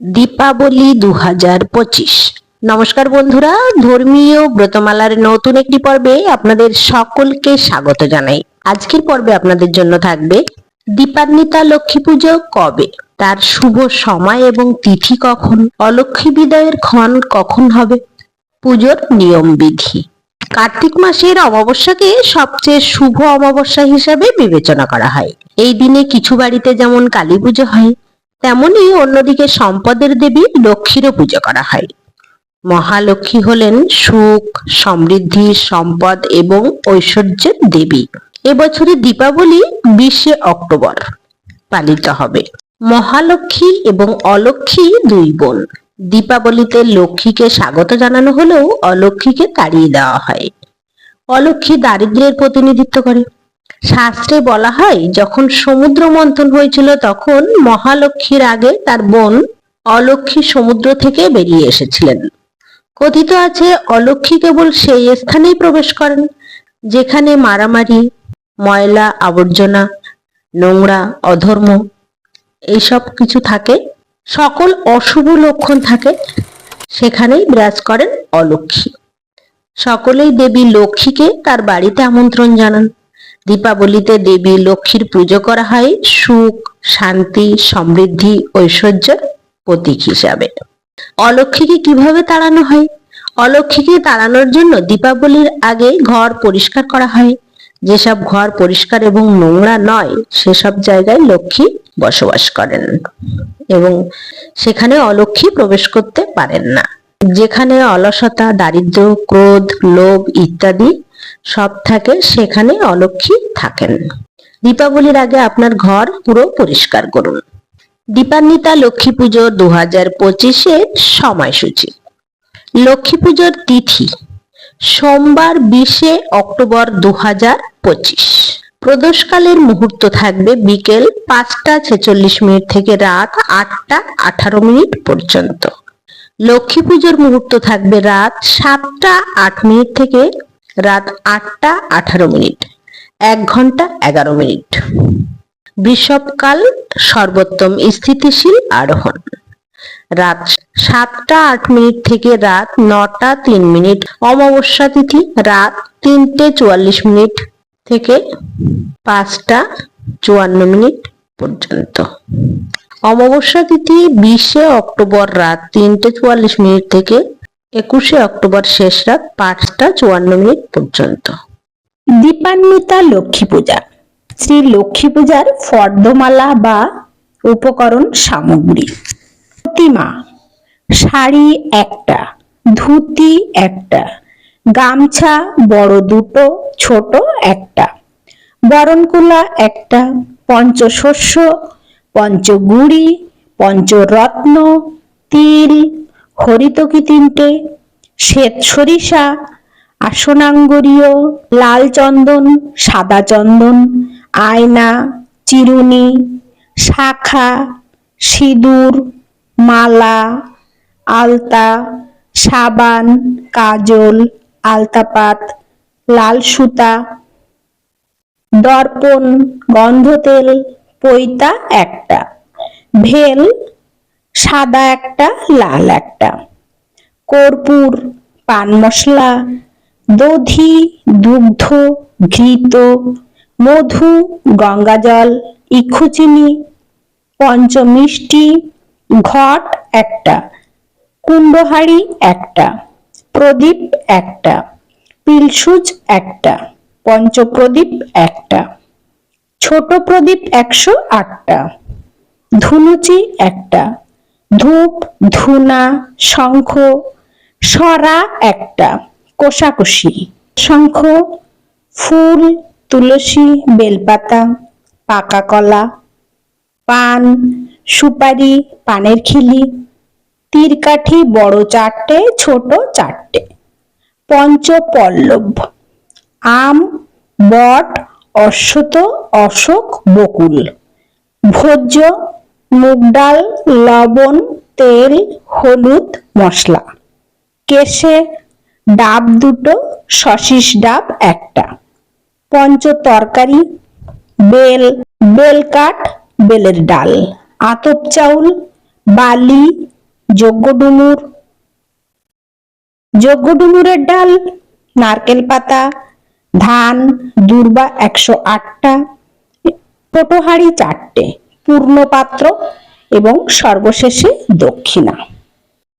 দীপাবলি দু হাজার পঁচিশ। নমস্কার বন্ধুরা, ধর্মীয় ব্রতমালার নতুন একটি পর্বে আপনাদের সকলকে স্বাগত জানাই। আজকের পর্বে আপনাদের জন্য থাকবে দীপান্বিতা লক্ষ্মী পুজো কবে? তার শুভ সময় এবং তিথি কখন? অলক্ষ্মী বিদায়ের ক্ষণ কখন হবে? পুজোর নিয়ম বিধি কার্তিক মাসের অমাবস্যাকে সবচেয়ে শুভ অমাবস্যা হিসাবে বিবেচনা করা হয়। এই দিনে কিছু বাড়িতে যেমন কালী পুজো হয় তেমনি অন্যদিকে সম্পদের দেবী লক্ষ্মীরও পুজো করা হয়। মহালক্ষ্মী হলেন সুখ, সমৃদ্ধি, সম্পদ এবং ঐশ্বর্যের দেবী। এবছরে দীপাবলি বিশে অক্টোবর পালিত হবে। মহালক্ষ্মী এবং অলক্ষ্মী দুই বোন। দীপাবলিতে লক্ষ্মীকে স্বাগত জানানো হলেও অলক্ষ্মীকে তাড়িয়ে দেওয়া হয়। অলক্ষ্মী দারিদ্র্যের প্রতিনিধিত্ব করে। শাস্ত্রে বলা হয়, যখন সমুদ্র মন্থন হয়েছিল তখন মহালক্ষ্মীর আগে তার বোন অলক্ষ্মী সমুদ্র থেকে বেরিয়ে এসেছিলেন। কথিত আছে, অলক্ষ্মী কেবল সেই স্থানেই প্রবেশ করেন, যেখানে মারামারি, ময়লা, আবর্জনা, নোংরা, অধর্ম, এইসব কিছু থাকে, সকল অশুভ লক্ষণ থাকে, সেখানেই বিরাজ করেন অলক্ষ্মী। সকলেই দেবী লক্ষ্মীকে তার বাড়িতে আমন্ত্রণ জানান। দীপাবলিতে দেবী লক্ষ্মীর পুজো করা হয় সুখ, শান্তি, সমৃদ্ধি ঐশ্বর্যের প্রতীক হিসাবে। অলক্ষ্মীকে কীভাবে তাড়ানো হয়? অলক্ষ্মীকে তাড়ানোর জন্য দীপাবলির আগে ঘর পরিষ্কার করা হয়। যেসব ঘর পরিষ্কার এবং নোংরা নয়, সেসব জায়গায় লক্ষ্মী বসবাস করেন এবং সেখানে অলক্ষ্মী প্রবেশ করতে পারেন না। যেখানে অলসতা দারিদ্র ক্রোধ, লোভ ইত্যাদি সব থাকে, সেখানে অলক্ষ্মী থাকেন। দীপাবলির আগে আপনার ঘর পুরো পরিষ্কার করুন। দীপান্বিতা লক্ষ্মী পুজো দু হাজার পঁচিশের সময়সূচি। লক্ষ্মী পুজোর তিথি, সোমবার বিশে অক্টোবর দু হাজার পঁচিশ। প্রদোষকালের মুহূর্ত থাকবে বিকেল পাঁচটা ছেচল্লিশ মিনিট থেকে রাত আটটা আঠারো মিনিট পর্যন্ত। লক্ষ্মী পুজোর মুহূর্ত থাকবে রাত সাতটা আট মিনিট থেকে রাত আটটা আঠারো মিনিট, এক ঘণ্টা এগারো মিনিট। বৃষভকাল সর্বোত্তম স্থিতিশীল আরোহণ। রাত সাতটা আট মিনিট থেকে রাত নটা তিন মিনিট, অমাবস্যা তিথি রাত তিনটে চুয়াল্লিশ মিনিট থেকে পাঁচটা চুয়ান্ন মিনিট পর্যন্ত। অমাবস্যা তিথি বিশে অক্টোবর রাত তিনটে চুয়াল্লিশ মিনিট থেকে একুশে অক্টোবর শেষ রাত পাঁচটা চুয়ান্ন মিনিট পর্যন্ত। দীপান্বিতা লক্ষ্মী পূজা। শ্রী লক্ষ্মী পূজার ফর্দমালা বা উপকরণ সামগ্রী। প্রতিমা। শাড়ি একটা, ধুতি একটা, গামছা বড় দুটো, ছোট একটা, বরণকুলা একটা, পঞ্চশস্য, পঞ্চগুড়ি, পঞ্চরত্ন, তিল হরিতকি তিনটে? শ্বেত সরিষা, আসনাঙ্গরীয়, লাল চন্দন, সাদা চন্দন, আয়না, চিরুনি, শাখা, সিঁদুর, মালা, আলতা, সাবান, কাজল, আলতাপাত, লাল সুতা, দর্পণ, গন্ধতেল, পৈতা একটা। ভেল সাদা একটা, লাল একটা। কর্পূর, পান মশলা, দধি, দুগ্ধ, ঘৃত, মধু, গঙ্গাজল ইক্ষুচিনি পঞ্চমিষ্টি, ঘট একটা কুম্ভহাড়ি একটা, প্রদীপ একটা পিলসুজ একটা, পঞ্চপ্রদীপ একটা, ছোট প্রদীপ একশো আটটা, ধুনুচি একটা ধূপ, ধুনা, শঙ্খ, সরা একটা, কোষাকুষি। শঙ্খ, ফুল, তুলসী, বেলপাতা, পাকা কলা, পান, সুপারি, পানের খিলি, তীরকাঠি বড় চারটে, ছোট চারটে। পঞ্চপল্লব, আম, বট, অশ্বত, অশোক, বকুল। ভোজ্য মুগ ডাল, লবণ, তেল, হলুদ, মশলা। কেশে ডাব দুটো শশিস ডাব একটা। পঞ্চ তরকারি, বেল বেল কাঠ, বেলের ডাল। আতপ চাউল, বালি যজ্ঞ ডুমুর। যজ্ঞ ডুমুরের ডাল, নারকেল পাতা, ধান, দূর্বা একশো আটটা পটোহাড়ি চারটে। পূর্ণ পাত্র এবং সর্বশেষে দক্ষিণা।